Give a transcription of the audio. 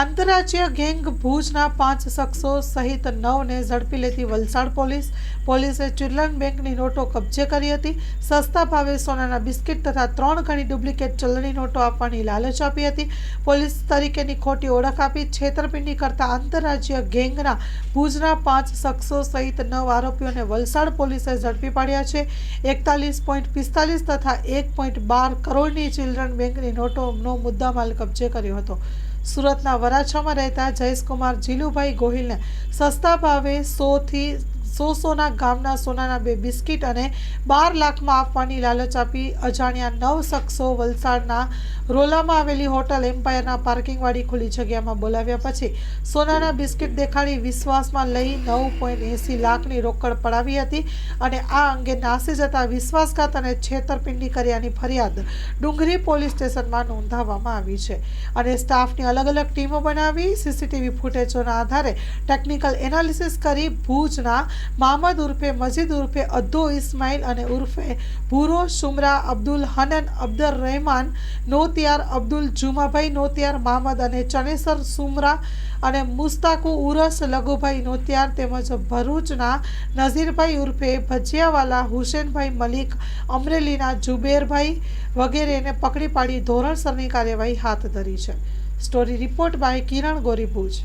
આંતરરાજ્ય ગેંગ ભુજના પાંચ શખ્સો સહિત નવને ઝડપી લેતી વલસાડ પોલીસ. પોલીસે ચિલ્ડ્રન બેંકની નોટો કબજે કરી હતી. સસ્તા ભાવે સોનાના બિસ્કિટ તથા ત્રણ ગણી ડુપ્લિકેટ ચલણી નોટો આપવાની લાલચ આપી હતી. પોલીસ તરીકેની ખોટી ઓળખ આપી છેતરપિંડી કરતા આંતરરાજ્ય ગેંગના ભુજના પાંચ શખ્સો સહિત નવ આરોપીઓને વલસાડ પોલીસે ઝડપી પાડ્યા છે. એકતાલીસ પોઈન્ટ પિસ્તાલીસ તથા એક પોઈન્ટ બાર કરોડની ચિલ્ડ્રન બેંકની નોટોનો મુદ્દામાલ કબજે કર્યો હતો. સુરતના વરાછામાં રહેતા જયેશકુમાર જીલુભાઈ ગોહિલને સસ્તા ભાવે સોથી સો સોના ગામના સોનાના બે બિસ્કિટ અને બાર લાખમાં આપવાની લાલચ આપી અજાણ્યા નવ શખ્સો વલસાડના રોલામાં આવેલી હોટલ એમ્પાયરના પાર્કિંગવાળી ખુલ્લી જગ્યામાં બોલાવ્યા પછી સોનાના બિસ્કિટ દેખાડી વિશ્વાસમાં લઈ નવ પોઈન્ટ એંસી લાખની રોકડ પડાવી હતી અને આ અંગે નાસી જતા વિશ્વાસઘાત અને છેતરપિંડી કર્યાની ફરિયાદ ડુંગરી પોલીસ સ્ટેશનમાં નોંધાવવામાં આવી છે. અને સ્ટાફની અલગ અલગ ટીમો બનાવી સીસીટીવી ફૂટેજોના આધારે ટેકનિકલ એનાલિસિસ કરી ભુજના મામદ ઉર્ફે મજીદ ઉર્ફે અદ્દો ઇસ્માઇલ અને ઉર્ફે ભૂરો સુમરા અબ્દુલ હનન અબ્દુલ રહેમાન, નોતિયાર અબ્દુલ જુમાભાઈ નોતિયાર, મામદ અને ચનેસર સુમરા અને મુસ્તાકુ ઉરસ લઘુભાઈ નોતિયાર તેમજ ભરૂચના નઝીરભાઈ ઉર્ફે ભજીયાવાલા, હુસેનભાઈ મલિક, અમરેલીના જુબેરભાઈ વગેરેને પકડી પાડી ધોરણસરની કાર્યવાહી હાથ ધરી છે. Story report by Kiran Gori Bhuj